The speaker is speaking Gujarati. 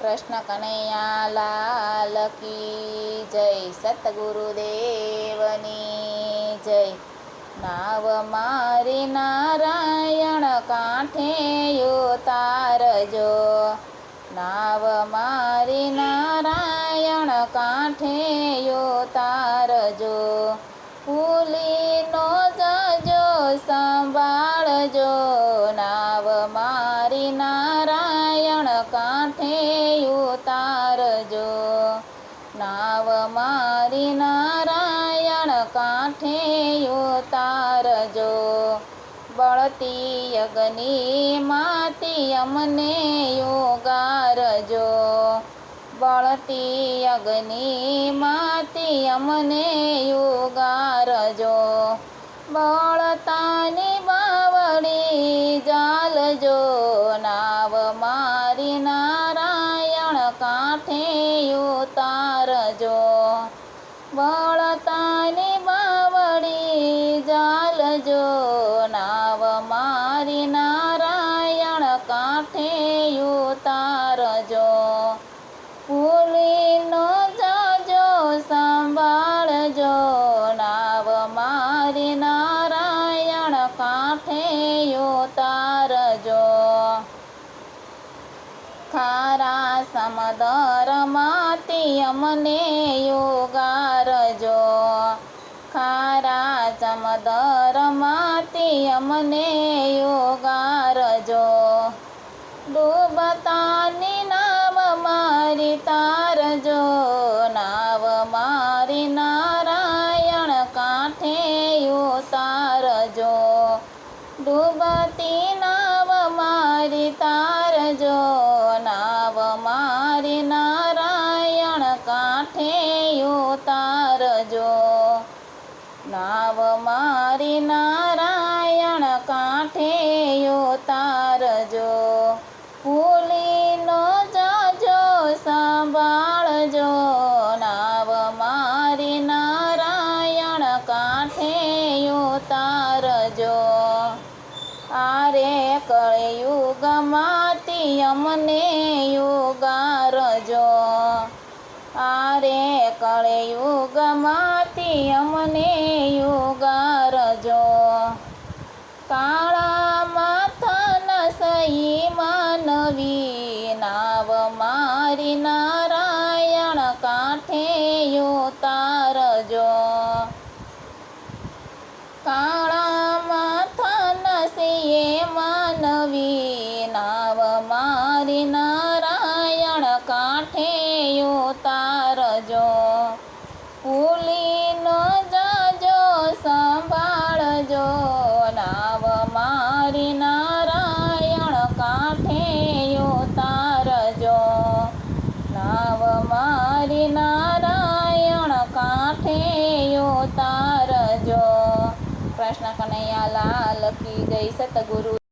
કૃષ્ણ કનૈયા લાલ કી જય સતગુરુદેવની જય. નાવ મારી નારાયણ કાંઠે ઉતારજો નાવ મારી નારાયણ કાંઠે ઉતારજો ભૂલીનો જજો સંભાળજો. નાવ નાવ મારી નારાયણ કાંઠે ઉતારજો. બળતી અગ્નિ માતી અમને યોગારજો બળતી અગ્નિ માતી અમને યોગારજો બળતાની બાવડી જાલજો. નાવ મારી નારાયણ બળતાની બાવડી જાલજો નાવ મારી નારાયણ કાંઠે ઉતારજો. પુલીનો જાજો સંભાળજો, નાવ મારી નારાયણ કાંઠે ઉતારજો. ખારા સમદર માતી અમને યોગારજો ખારા ચમદર માતી અમને યોગારજો ઉતારજો નાવ મારી નારાયણ કાંઠે ઉતારજો ફૂલીનો જાજો સંભાળજો. નાવ મારી નારાયણ કાંઠે ઉતારજો આરે કળયુગમાંથી અમને યુગારજો. આરે કળયુગમાંથી અમને યુગારજો કાળા માથાના સહી માનવી નાવ મારી નારાયણ કાંઠે ઉતારજો કાળા ઉતારજો ન જાજો, સંભાળજો. નાવ મારી નારાયણ કાંઠે ઉતારજો. નાવ મારી નારાયણ કાંઠે ઉતારજો. કૃષ્ણ કનૈયા લાલ કી જય સતગુરુ.